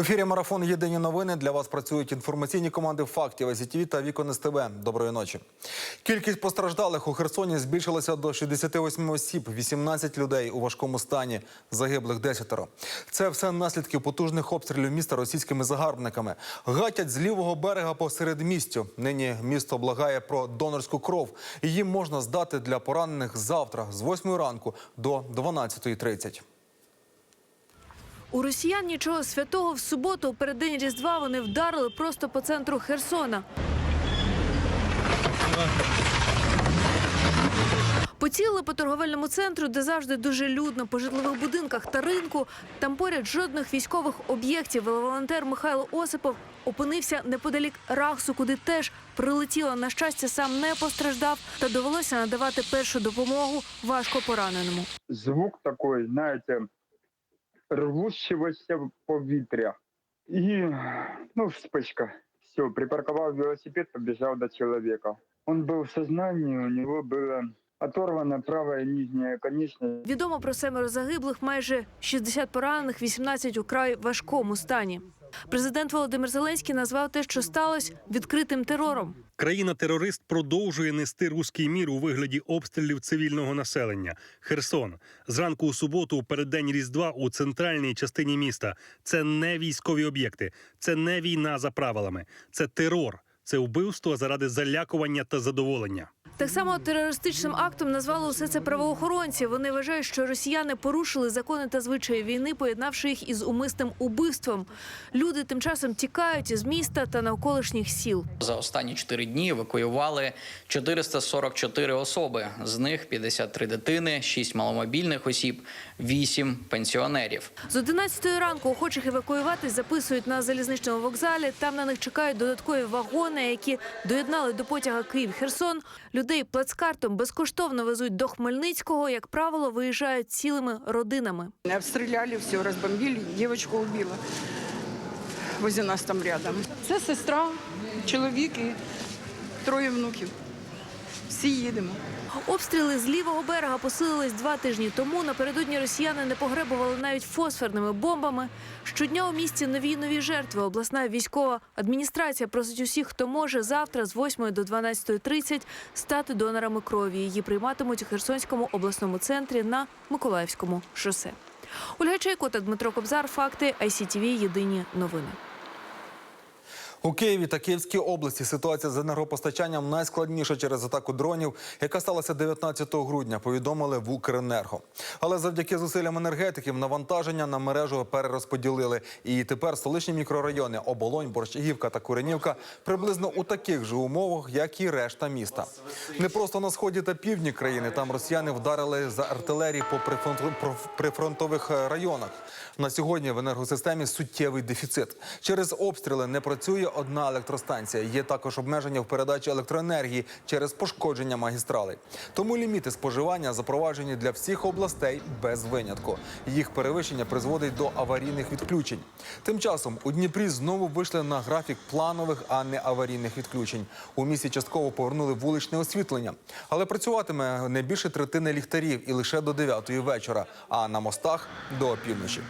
Ефірі марафон Єдині новини для вас працюють інформаційні команди фактів СІТВ та Вікон СТБ. Доброї ночі. Кількість постраждалих у Херсоні збільшилася до 68 осіб, 18 людей у важкому стані, загиблих десятеро. Це все наслідки потужних обстрілів міста російськими загарбниками. Гатять з лівого берега по середмістю. Нині місто благає про донорську кров. Її можна здати для поранених завтра з 8 ранку до 12.30. У росіян нічого святого в суботу у переддень Різдва вони вдарили просто по центру Херсона. Поцілили по торговельному центру, де завжди дуже людно, по житлових будинках та ринку. Там поряд жодних військових об'єктів. Волонтер Михайло Осипов опинився неподалік Рахсу, куди теж прилетіло. На щастя, сам не постраждав та довелося надавати першу допомогу важко пораненому. звук такой, знаете, рвущегося повітря. І, ну, вспышка. Все, припарковал велосипед, побежал до человека. Он был в сознании, у него было оторвана правая нижняя конечность. Відомо про семеро загиблих, майже 60 поранених, 18 у край важкому стані. Президент Володимир Зеленський назвав те, що сталося, відкритим терором. Країна-терорист продовжує нести руський мір у вигляді обстрілів цивільного населення. Херсон зранку у суботу, у переддень Різдва, у центральній частині міста. Це не військові об'єкти, це не війна за правилами, це терор, це вбивство заради залякування та задоволення. Так само терористичним актом назвали усе це правоохоронці. Вони вважають, що росіяни порушили закони та звичаї війни, поєднавши їх із умисним убивством. Люди тим часом тікають із міста та навколишніх сіл. За останні 4 дні евакуювали 444 особи. З них 53 дитини, 6 маломобільних осіб, 8 пенсіонерів. З 11 ранку охочих евакуюватись записують на залізничному вокзалі. Там на них чекають додаткові вагони, які доєднали до потяга Київ-Херсон. Людей плацкартом безкоштовно везуть до Хмельницького. Як правило, виїжджають цілими родинами. Обстріляли, все, розбомбили, дівчинку убила. Возі нас там рядом. Це сестра, чоловік і троє внуків. Всі їдемо. Обстріли з лівого берега посилились два тижні тому. Напередодні росіяни не погребували навіть фосфорними бомбами. Щодня у місті нові нові жертви. Обласна військова адміністрація просить усіх, хто може завтра з 8 до 12.30 стати донорами крові. Її прийматимуть у Херсонському обласному центрі на Миколаївському шосе. Ольга Чайко та Дмитро Кобзар. Факти ICTV. Єдині новини. У Києві та Київській області ситуація з енергопостачанням найскладніша через атаку дронів, яка сталася 19 грудня. Повідомили в Укренерго. Але завдяки зусиллям енергетиків навантаження на мережу перерозподілили. І тепер столичні мікрорайони Оболонь, Борщагівка та Куренівка приблизно у таких же умовах, як і решта міста. Не просто на сході та півдні країни. Там росіяни вдарили за артилерії по прифронтових районах. На сьогодні в енергосистемі суттєвий дефіцит. Через обстріли не працює одна електростанція. Є також обмеження в передачі електроенергії через пошкодження магістралей. Тому ліміти споживання запроваджені для всіх областей без винятку. Їх перевищення призводить до аварійних відключень. Тим часом у Дніпрі знову вийшли на графік планових, а не аварійних відключень. У місті частково повернули вуличне освітлення, але працюватиме не більше третини ліхтарів і лише до 9 вечора, а на мостах до опівночі.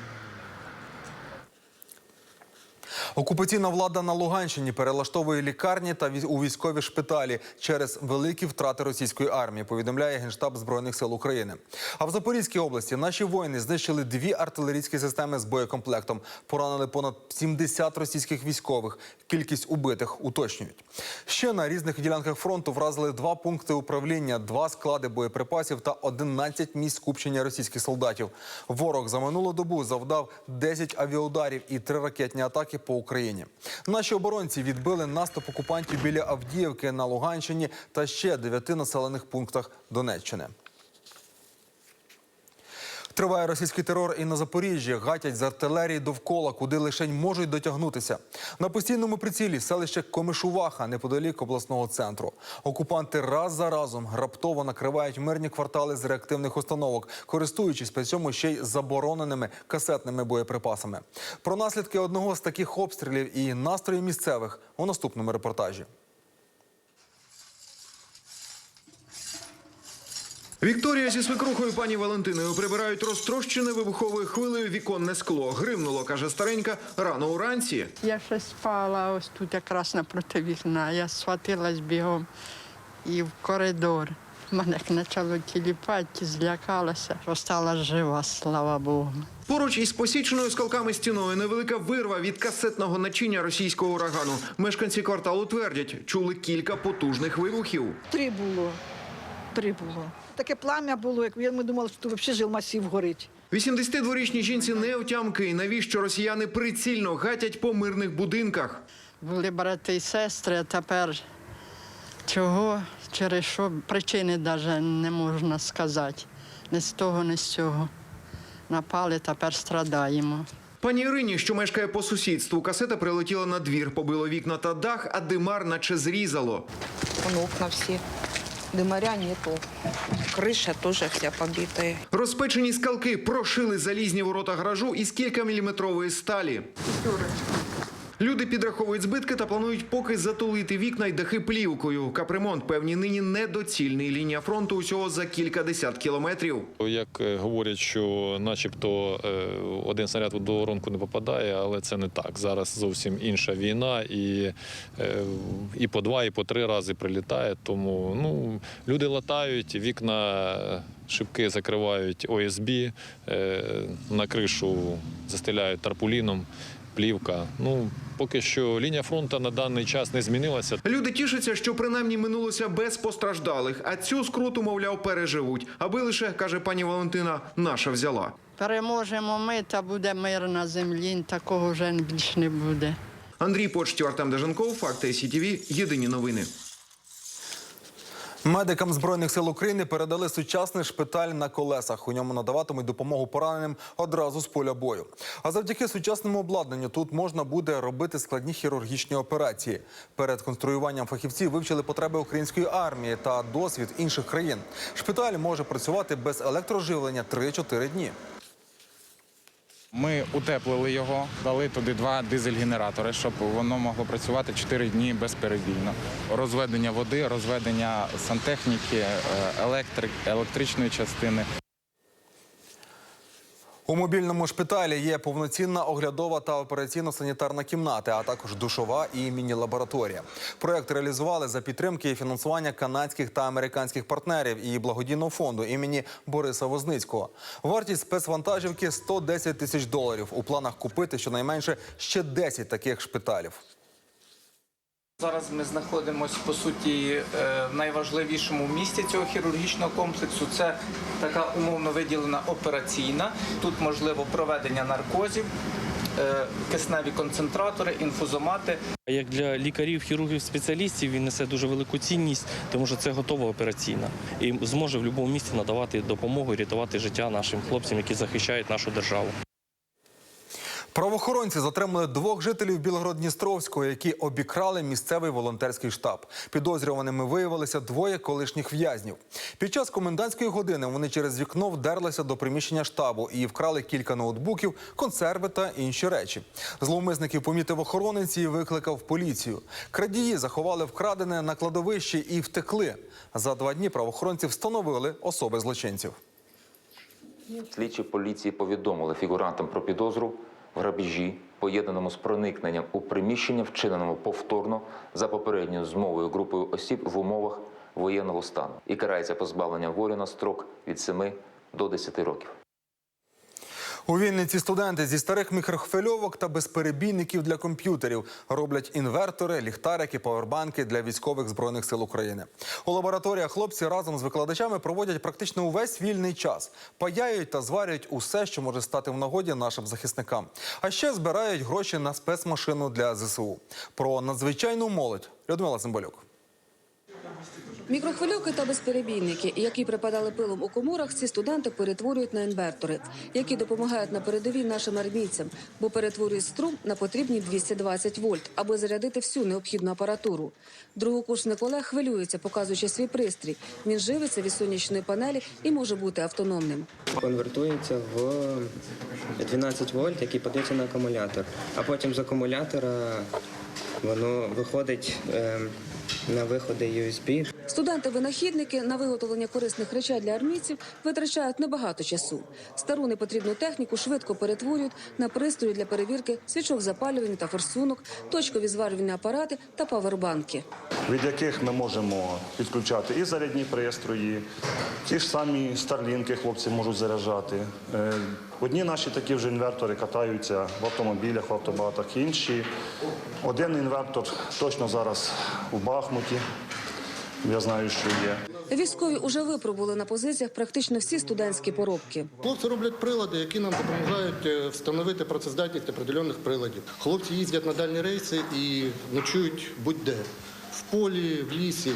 Окупаційна влада на Луганщині перелаштовує лікарні та у військові шпиталі через великі втрати російської армії. Повідомляє генштаб збройних сил України. А в Запорізькій області наші воїни знищили дві артилерійські системи з боєкомплектом. Поранили понад 70 російських військових. Кількість убитих уточнюють. Ще на різних ділянках фронту вразили два пункти управління, два склади боєприпасів та 11 місць скупчення російських солдатів. Ворог за минулу добу завдав 10 авіаударів і три ракетні атаки по Україні. Наші оборонці відбили наступ окупантів біля Авдіївки на Луганщині та ще дев'яти населених пунктах Донеччини. Триває російський терор і на Запоріжжі. Гатять з артилерії довкола, куди лишень можуть дотягнутися. На постійному прицілі селище Комишуваха неподалік обласного центру. Окупанти раз за разом раптово накривають мирні квартали з реактивних установок, користуючись при цьому ще й забороненими касетними боєприпасами. Про наслідки одного з таких обстрілів і настрої місцевих у наступному репортажі. Вікторія зі свекрухою пані Валентиною прибирають розтрощене вибуховою хвилею віконне скло. Гримнуло, каже старенька, рано уранці. Я ще спала ось тут якраз напроти вікна. Я схватилась бігом і в коридор. Мене як почало тіліпати, злякалася. Остала жива, слава Богу. Поруч із посіченою скалками стіною невелика вирва від касетного начиння російського урагану. Мешканці кварталу твердять, чули кілька потужних вибухів. Три було. Три було. Таке плам'я було, як ми думали, що тут взагалі жилмасів горить. 82-річній жінці не отямки. Навіщо росіяни прицільно гатять по мирних будинках? Були брати і сестри, а тепер чого, через що причини навіть не можна сказати. Не з того, не з цього. Напали, тепер страдаємо. Пані Ірині, що мешкає по сусідству, касета прилетіла на двір, побило вікна та дах, а димар наче зрізало. Вон окна все. Дымаря нету. Криша теж вся побитая. Розпечені скалки прошили залізні ворота гаражу із кількаміліметрової сталі. Люди підраховують збитки та планують поки затулити вікна й дахи плівкою. Капремонт певні нині недоцільний. Лінія фронту усього за кількадесят кілометрів. Як е, говорять, що начебто е, один снаряд до воронку не попадає, але це не так. Зараз зовсім інша війна, і, е, і по два, і по три рази прилітає. Тому ну, люди латають, вікна, шибки закривають ОСБ, на кришу застеляють тарпуліном. Плівка. Ну поки що лінія фронту на даний час не змінилася. Люди тішаться, що принаймні минулося без постраждалих, а цю скруту, мовляв, переживуть. Аби лише, каже пані Валентина, наша взяла. Переможемо ми, та буде мир на землі, такого вже більш не буде. Андрій Почтів, Артем Деженков, Факти СІТВ, Єдині новини. Медикам збройних сил України передали сучасний шпиталь на колесах. У ньому надаватимуть допомогу пораненим одразу з поля бою. А завдяки сучасному обладнанню тут можна буде робити складні хірургічні операції. Перед конструюванням фахівці вивчили потреби української армії та досвід інших країн. Шпиталь може працювати без електроживлення 3-4 дні. Ми утеплили його, дали туди два дизель-генератори, щоб воно могло працювати 4 дні безперебійно. Розведення води, розведення сантехніки, е, електрик, електричної частини. У мобільному шпиталі є повноцінна оглядова та операційно-санітарна кімнати, а також душова і міні-лабораторія. Проект реалізували за підтримки і фінансування канадських та американських партнерів і благодійного фонду імені Бориса Возницького. Вартість спецвантажівки 110 тисяч доларів. У планах купити щонайменше ще 10 таких шпиталів. Зараз ми знаходимося по суті е, в найважливішому місці цього хірургічного комплексу. Це така умовно виділена операційна. Тут можливо проведення наркозів, е, кисневі концентратори, інфузомати. Як для лікарів, хірургів, спеціалістів він несе дуже велику цінність, тому що це готова операційна і зможе в будь-якому місці надавати допомогу і рятувати життя нашим хлопцям, які захищають нашу державу. Правоохоронці затримали двох жителів Білгород-Дністровського, які обікрали місцевий волонтерський штаб. Підозрюваними виявилися двоє колишніх в'язнів. Під час комендантської години вони через вікно вдерлися до приміщення штабу і вкрали кілька ноутбуків, консерви та інші речі. Зловмисників помітив охоронець і викликав поліцію. Крадії заховали вкрадене на кладовищі і втекли. За два дні правоохоронці встановили особи злочинців. Слідчі поліції повідомили фігурантам про підозру в грабіжі, поєднаному з проникненням у приміщення, вчиненому повторно за попередньою змовою групою осіб в умовах воєнного стану і карається позбавленням волі на строк від 7 до 10 років. У Вінниці студенти зі старих мікрохвильовок та безперебійників для комп'ютерів роблять інвертори, ліхтарики, павербанки для військових збройних сил України. У лабораторіях хлопці разом з викладачами проводять практично увесь вільний час, паяють та зварюють усе, що може стати в нагоді нашим захисникам. А ще збирають гроші на спецмашину для ЗСУ. Про надзвичайну молодь Людмила Цимбалюк. Мікрохвильовки та безперебійники, які припадали пилом у коморах, ці студенти перетворюють на інвертори, які допомагають на передовій нашим армійцям, бо перетворюють струм на потрібні 220 вольт, аби зарядити всю необхідну апаратуру. Другокурсник Олег хвилюється, показуючи свій пристрій. Він живиться від сонячної панелі і може бути автономним. Конвертується в 12 вольт, який подається на акумулятор. А потім з акумулятора воно виходить е, на виходи USB. Студенти-винахідники на виготовлення корисних речей для армійців витрачають небагато часу. Стару непотрібну техніку швидко перетворюють на пристрої для перевірки свічок запалювання та форсунок, точкові зварювальні апарати та павербанки. від яких ми можемо підключати і зарядні пристрої, ті ж самі старлінки хлопці можуть заряджати. Одні наші такі вже інвертори катаються в автомобілях, в автобатах, інші. Один інвертор точно зараз у Бахмуті. Я знаю, що є. Військові уже випробували на позиціях практично всі студентські поробки. Хлопці роблять прилади, які нам допомагають е, встановити працездатність определених приладів. Хлопці їздять на дальні рейси і ночують будь-де в полі, в лісі.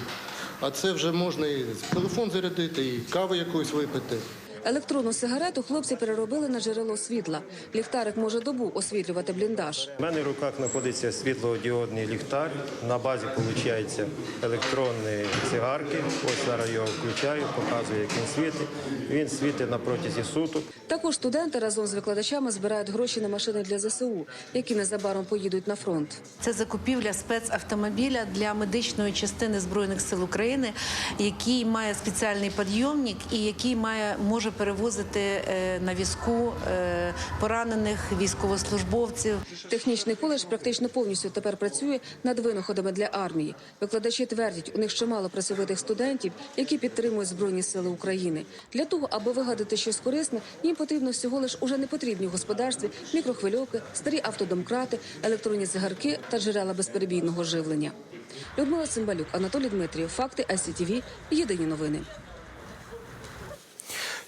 А це вже можна і телефон зарядити, і кави якоїсь випити. Електронну сигарету хлопці переробили на джерело світла. Ліхтарик може добу освітлювати бліндаж. У мене в руках знаходиться світлодіодний ліхтар. На базі виходить електронні цигарки. Ось зараз його включаю, показую, як він світить. Він світить на протязі суток. Також студенти разом з викладачами збирають гроші на машини для ЗСУ, які незабаром поїдуть на фронт. Це закупівля спецавтомобіля для медичної частини збройних сил України, який має спеціальний підйомник і який має може перевозити е, на візку е, поранених військовослужбовців. Технічний коледж практично повністю тепер працює над винаходами для армії. Викладачі твердять, у них чимало працьовитих студентів, які підтримують збройні сили України. Для того, аби вигадати щось корисне, їм потрібно всього лиш уже непотрібні в господарстві мікрохвильовки, старі автодомкрати, електронні цигарки та джерела безперебійного живлення. Людмила Цимбалюк, Анатолій Дмитрів, факти ICTV, Єдині новини.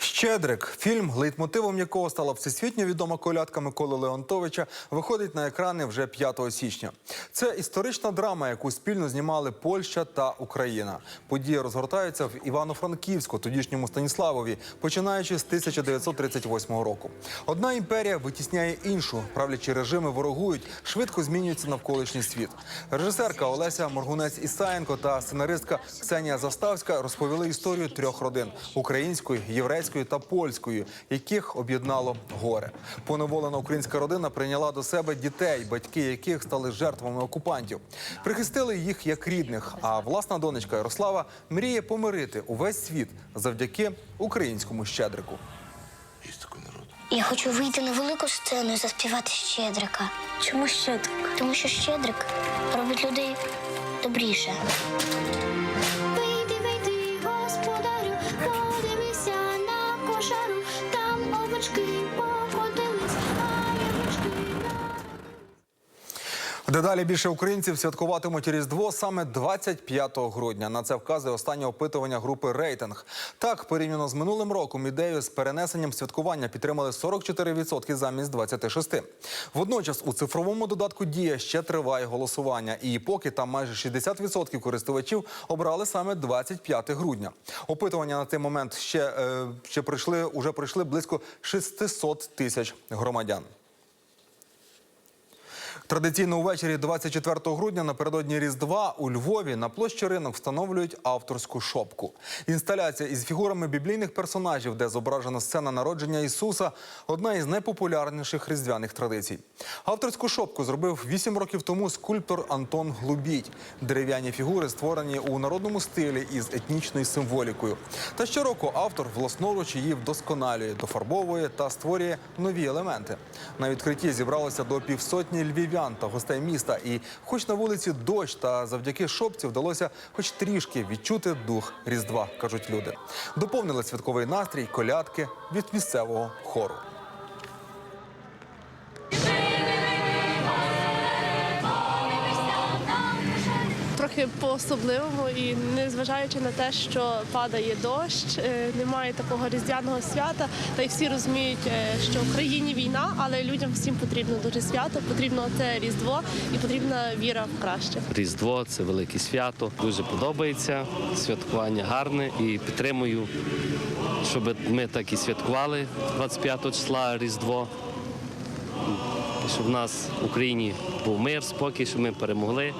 Щедрик, фільм, лейтмотивом якого стала всесвітньо відома колядка Миколи Леонтовича, виходить на екрани вже 5 січня. Це історична драма, яку спільно знімали Польща та Україна. Події розгортаються в Івано-Франківську, тодішньому Станіславові, починаючи з 1938 року. Одна імперія витісняє іншу, правлячі режими ворогують, швидко змінюється навколишній світ. Режисерка Олеся Моргунець Ісаєнко та сценаристка Ксенія Заставська розповіли історію трьох родин української, єврейської та польської, яких об'єднало горе. Поневолена українська родина прийняла до себе дітей, батьки яких стали жертвами окупантів. Прихистили їх як рідних. А власна донечка Ярослава мріє помирити увесь світ завдяки українському щедрику. Я хочу вийти на велику сцену і заспівати Щедрика. Чому Щедрик? Тому що Щедрик робить людей добріше. Дедалі більше українців святкуватимуть Різдво саме 25 грудня. На це вказує останнє опитування групи Рейтинг. Так, порівняно з минулим роком, ідею з перенесенням святкування підтримали 44% замість 26%. Водночас у цифровому додатку Дія ще триває голосування. І поки там майже 60% користувачів обрали саме 25 грудня. Опитування на цей момент ще, е, ще пройшли, уже пройшли близько 600 тисяч громадян. Традиційно увечері 24 грудня напередодні Різдва у Львові на площі ринок встановлюють авторську шопку. Інсталяція із фігурами біблійних персонажів, де зображена сцена народження Ісуса, одна із найпопулярніших різдвяних традицій. Авторську шопку зробив 8 років тому скульптор Антон Глубій. Дерев'яні фігури створені у народному стилі із етнічною символікою. Та щороку автор власноруч її вдосконалює, дофарбовує та створює нові елементи. На відкритті зібралося до півсотні львів'ян та гостей міста. І, хоч на вулиці дощ, та завдяки шопці вдалося хоч трішки відчути дух Різдва, кажуть люди. Доповнили святковий настрій, колядки від місцевого хору. Трохи по-особливому і незважаючи на те, що падає дощ, е, немає такого різдвяного свята, та й всі розуміють, е, що в країні війна, але людям всім потрібно дуже свято, потрібно це різдво і потрібна віра в краще. Різдво це велике свято. Дуже подобається. Святкування гарне і підтримую, щоб ми так і святкували 25 числа Різдво. Щоб в нас в Україні був мир, спокій, щоб ми перемогли.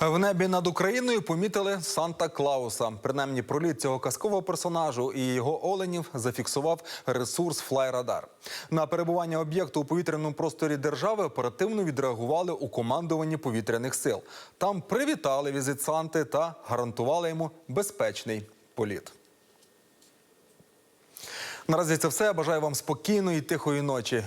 В небі над Україною помітили Санта Клауса. Принаймні, проліт цього казкового персонажу і його оленів зафіксував ресурс Флайрадар. На перебування об'єкту у повітряному просторі держави оперативно відреагували у командуванні повітряних сил. Там привітали візит Санти та гарантували йому безпечний політ. Наразі це все. Бажаю вам спокійної, тихої ночі.